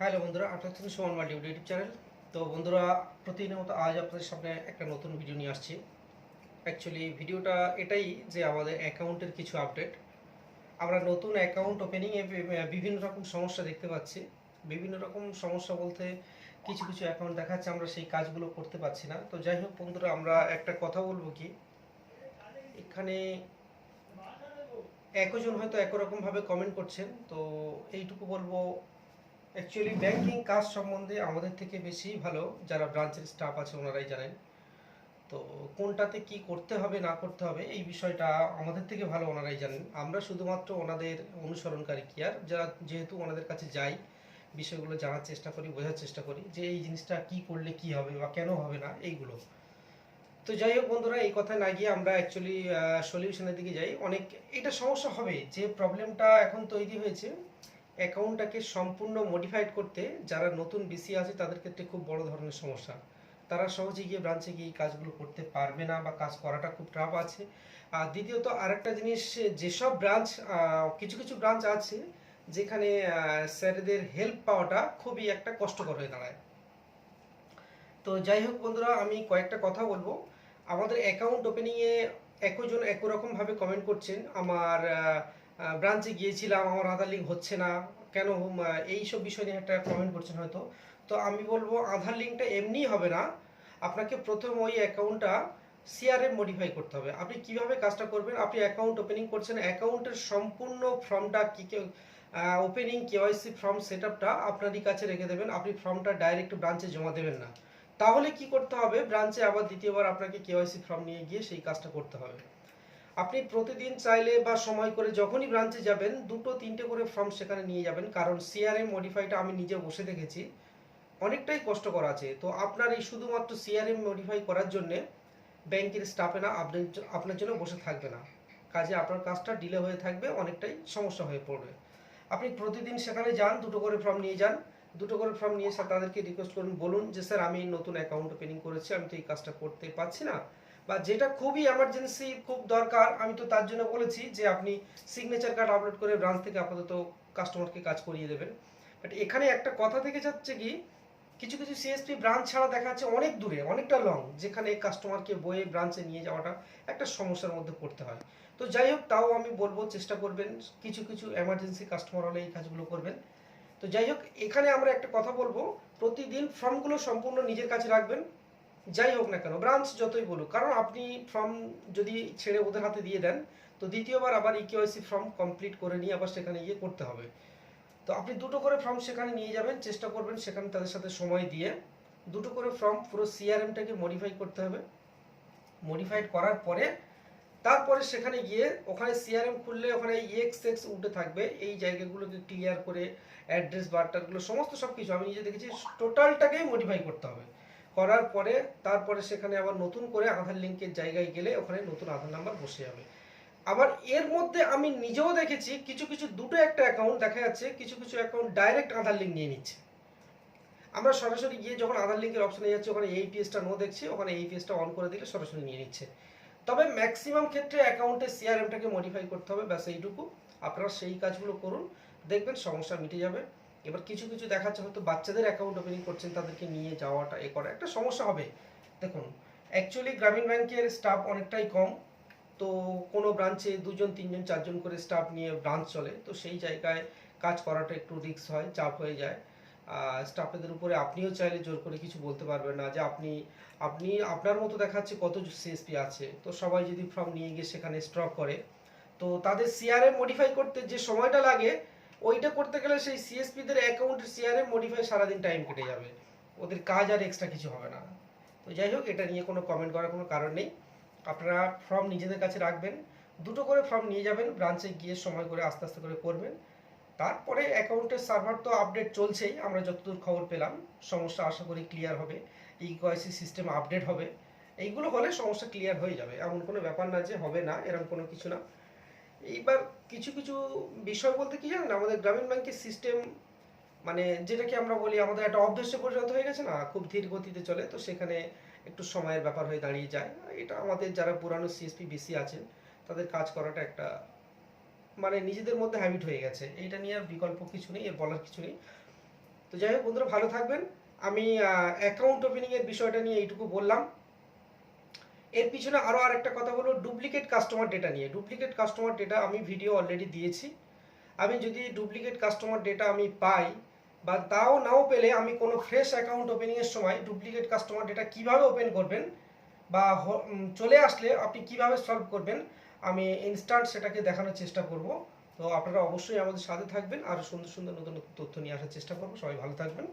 Hello বন্ধুরা, আপনার থেকে সুমন মাল্টি ইউটিউব চ্যানেল। তো বন্ধুরা প্রতিনিয়ত আজ আপনাদের সামনে একটা নতুন ভিডিও নিয়ে আসছি। অ্যাকচুয়ালি ভিডিওটা এটাই যে আমাদের অ্যাকাউন্টের কিছু আপডেট। আমরা নতুন অ্যাকাউন্ট ওপেনিংয়ে বিভিন্ন রকম সমস্যা দেখতে পাচ্ছি। বিভিন্ন রকম সমস্যা বলতে কিছু কিছু অ্যাকাউন্ট দেখাচ্ছে, আমরা সেই কাজগুলো করতে পারছি না। তো যাই হোক বন্ধুরা, আমরা একটা কথা বলব কি? এখানে একজন হয়তো একরকমভাবে কমেন্ট করছেন, তো এইটুকু বলব। অ্যাকচুয়ালি ব্যাংকিং কাজ সম্বন্ধে আমাদের থেকে বেশি ভালো যারা ব্রাঞ্চের স্টাফ আছে ওনারাই জানেন। তো কোনটাতে কি করতে হবে, না করতে হবে, এই বিষয়টা আমাদের থেকে ভালো ওনারাই জানেন। আমরা শুধুমাত্র ওনাদের অনুসরণকারী কি আর যারা যেহেতু ওনাদের কাছে যাই, বিষয়গুলো জানার চেষ্টা করি, বোঝার চেষ্টা করি যে এই জিনিসটা কি করলে কি হবে বা কেন হবে না, এইগুলো। তো যাই হোক বন্ধুরা, এই কথা না গিয়ে আমরা অ্যাকচুয়ালি সলিউশনের দিকে যাই। অনেক, এটা সমস্যা হবে যে প্রবলেমটা এখন তৈরি হয়েছে। অ্যাকাউন্টটাকে সম্পূর্ণ মডিফাইড করতে যারা নতুন বিসি আছে তাদের ক্ষেত্রে খুব বড় ধরনের সমস্যা। তারা সহজে গিয়ে ব্রাঞ্চে গিয়ে কাজগুলো করতে পারবে না বা কাজ করাটা খুব টাফ আছে। আর দ্বিতীয়ত আরেকটা জিনিস, যেসব ব্রাঞ্চ কিছু কিছু ব্রাঞ্চ আছে যেখানে স্যারেদের হেল্প পাওয়াটা খুবই একটা কষ্টকর হয়ে দাঁড়ায়। তো যাই হোক বন্ধুরা, আমি কয়েকটা কথা বলব। আমাদের অ্যাকাউন্ট ওপেনিংয়ে একজন একই রকমভাবে কমেন্ট করছেন। আমার ব্রাঞ্চে গিয়েছিলাম, আমার আধার লিঙ্ক হচ্ছে না। কেন? এই সব বিষয় নিয়ে একটা কমেন্ট করছেন হয়তো। তো আমি বলব, আধার লিঙ্কটা এমনিই হবে না। আপনাকে প্রথম ওই অ্যাকাউন্টটা সিআরএম মডিফাই করতে হবে। আপনি কীভাবে কাজটা করবেন? আপনি অ্যাকাউন্ট ওপেনিং করছেন অ্যাকাউন্টের সম্পূর্ণ ফর্মটা কি ওপেনিং কেওয়াইসি ফর্ম সেট আপটা আপনারই কাছে রেখে দেবেন। আপনি ফর্মটা ডাইরেক্ট ব্রাঞ্চে জমা দেবেন না। তাহলে কি করতে হবে? ব্রাঞ্চে আবার দ্বিতীয়বার আপনাকে কেওয়াইসি ফর্ম নিয়ে গিয়ে সেই কাজটা করতে হবে। আপনি প্রতিদিন চাইলে বা সময় করে যখনই ব্রাঞ্চে যাবেন, দুটো তিনটে করে ফর্ম সেখানে নিয়ে যাবেন। কারণ সিআরএম মডিফাইটা আমি নিজে বসে দেখেছি। অনেকটাই কষ্টকর আছে। তো আপনার এই শুধুমাত্র সিআরএম মডিফাই করার জন্য ব্যাংকের স্টাফেরা আপনার জ- আপনার জন্য বসে থাকবে না। কাজে আপনার কাজটা ডিলে হয়ে থাকবে, অনেকটাই সমস্যা হয়ে পড়বে। আপনি প্রতিদিন সেখানে যান, দুটো করে ফর্ম নিয়ে যান। দুটো করে ফর্ম নিয়ে স্যার তাদেরকে রিকোয়েস্ট করুন, বলুন যে, স্যার, আমি নতুন অ্যাকাউন্ট ওপেনিং করেছি, আমি তো এই কাজটা করতে পারছি না। বা যেটা খুবই এমার্জেন্সি খুব দরকার, আমি তো তার জন্য বলেছি যে আপনি সিগনেচার কার্ড আপলোড করে ব্রাঞ্চ থেকে আপাতত কাস্টমারকে কাজ করিয়ে দেবেন। বাট এখানে একটা কথা থেকে যাচ্ছে কি, কিছু কিছু সিএসপি ব্রাঞ্চ ছাড়া দেখা যাচ্ছে অনেক দূরে, অনেকটা লং যেখানে কাস্টমারকে বয়ে ব্রাঞ্চে নিয়ে যাওয়াটা একটা সমস্যার মধ্যে পড়তে হয়। তো যাই হোক, তাও আমি বলব চেষ্টা করবেন, কিছু কিছু এমার্জেন্সি কাস্টমার হলে এই কাজগুলো করবেন। তো যাই হোক, এখানে আমরা একটা কথা বলব, প্রতিদিন ফর্মগুলো সম্পূর্ণ নিজের কাছে রাখবেন যাই হোক না কেন ব্রাঞ্চ যতই বলুক, কারণ আপনি ফর্ম যদি ছেড়ে ওদের হাতে দিয়ে দেন, তো দ্বিতীয়বার আবার ইকেওয়াইসি ফর্ম কমপ্লিট করে নিয়ে আবার সেখানে গিয়ে করতে হবে। তো আপনি দুটো করে ফর্ম সেখানে নিয়ে যাবেন, চেষ্টা করবেন সেখানে তাদের সাথে সময় দিয়ে। দুটো করে ফর্ম পুরো সিআরএমটাকে মডিফাই করতে হবে। মডিফাইড করার পরে, তারপরে সেখানে গিয়ে ওখানে সিআরএম খুললে ওখানে এক্স এক্স উঠে থাকবে, এই জায়গাগুলোকে ক্লিয়ার করে অ্যাড্রেস বার্টারগুলো সমস্ত সব কিছু আমি নিজে দেখেছি টোটালটাকেই মডিফাই করতে হবে। করার পরে তারপরে সেখানে আবার নতুন করে আধার লিঙ্কের জায়গায় গেলে ওখানে নতুন আধার নাম্বার বসে যাবে। আবার এর মধ্যে আমি নিজেও দেখেছি কিছু কিছু দুটো একটা অ্যাকাউন্ট দেখা যাচ্ছে, কিছু কিছু অ্যাকাউন্ট ডাইরেক্ট আধার লিঙ্ক নিয়ে নিচ্ছে। আমরা সরাসরি গিয়ে যখন আধার লিঙ্কের অপশনে যাচ্ছি, ওখানে এই পিএসটা নো দেখছি, ওখানে এই পিএসটা অন করে দিলে সরাসরি নিয়ে নিচ্ছে। তবে ম্যাক্সিমাম ক্ষেত্রে অ্যাকাউন্টে সিআরএমটাকে মডিফাই করতে হবে, ব্যাস এইটুকু। আপনারা সেই কাজগুলো করুন, দেখবেন সমস্যা মিটে যাবে। এবার কিছু কিছু দেখাচ্ছে হয়তো বাচ্চাদের অ্যাকাউন্ট ওপেনিং করছেন, তাদেরকে নিয়ে যাওয়াটা, এ করা, একটা সমস্যা হবে। দেখুন অ্যাকচুয়ালি গ্রামীণ ব্যাংকের স্টাফ অনেকটাই কম। তো কোনো ব্রাঞ্চে দুজন, তিনজন, চারজন করে স্টাফ নিয়ে ব্রাঞ্চ চলে, তো সেই জায়গায় কাজ করাটা একটু রিস্ক হয়, চাপ হয়ে যায়। স্টাফেদের উপরে আপনিও চাইলে জোর করে কিছু বলতে পারবেন না যে আপনি আপনি, আপনার মতো দেখাচ্ছে কত সিএসপি আছে। তো সবাই যদি ফর্ম নিয়ে গিয়ে সেখানে স্ট্রক করে, তো তাদের সিআরএম মডিফাই করতে যে সময়টা লাগে ওইটা করতে গেলে সেই সিএসপিদের অ্যাকাউন্টের সিআরএম মডিফাই সারাদিন টাইম কেটে যাবে। ওদের কাজ আর এক্সট্রা কিছু হবে না। তো যাই হোক, এটা নিয়ে কোনো কমেন্ট করার কোনো কারণ নেই। আপনারা ফর্ম নিজেদের কাছে রাখবেন। দুটো করে ফর্ম নিয়ে যাবেন ব্রাঞ্চে গিয়ে সময় করে আস্তে আস্তে করে করবেন। তারপরে অ্যাকাউন্টের সার্ভার তো আপডেট চলছেই, আমরা যতদূর খবর পেলাম, সমস্যা আশা করি ক্লিয়ার হবে। ইকোয়াইসি সিস্টেম আপডেট হবে। এইগুলো হলে সমস্যা ক্লিয়ার হয়ে যাবে। এমন কোনো ব্যাপার না যে হবে না এরকম কোনো কিছু না। এইবার কিছু কিছু বিষয় বলতে কি জানেন, আমাদের গ্রামীণ ব্যাংকের সিস্টেম মানে যেটাকে আমরা বলি আমাদের একটা অভ্যেসে পরিণত হয়ে গেছে না, খুব ধীর গতিতে চলে, তো সেখানে একটু সময়ের ব্যাপার হয়ে দাঁড়িয়ে যায়। এটা আমাদের যারা পুরানো সিএসপি বিসি আছেন, তাদের কাজ করাটা একটা মানে নিজেদের মধ্যে হ্যাবিট হয়ে গেছে। এইটা নিয়ে আর বিকল্প কিছু নেই এর বলার কিছু নেই। তো যাই হোক বন্ধুরা, ভালো থাকবেন। আমি অ্যাকাউন্ট ওপেনিংয়ের বিষয়টা নিয়ে এইটুকু বললাম। এর পিছনে আরও আরেকটা কথা বলব ডুপ্লিকেট কাস্টমার ডেটা নিয়ে। ডুপ্লিকেট কাস্টমার ডেটা আমি ভিডিও অলরেডি দিয়েছি। আমি যদি ডুপ্লিকেট কাস্টমার ডেটা আমি পাই, বা তাও নাও পেলে আমি কোনো ফ্রেশ অ্যাকাউন্ট ওপেনিংয়ের সময় ডুপ্লিকেট কাস্টমার ডেটা কীভাবে ওপেন করবেন, বা চলে আসলে আপনি কীভাবে সলভ করবেন, আমি ইনস্ট্যান্ট সেটাকে দেখানোর চেষ্টা করব। তো আপনারা অবশ্যই আমাদের সাথে থাকবেন, আর সুন্দর সুন্দর নতুন নতুন তথ্য নিয়ে আসার চেষ্টা করব। সবাই ভালো থাকবেন।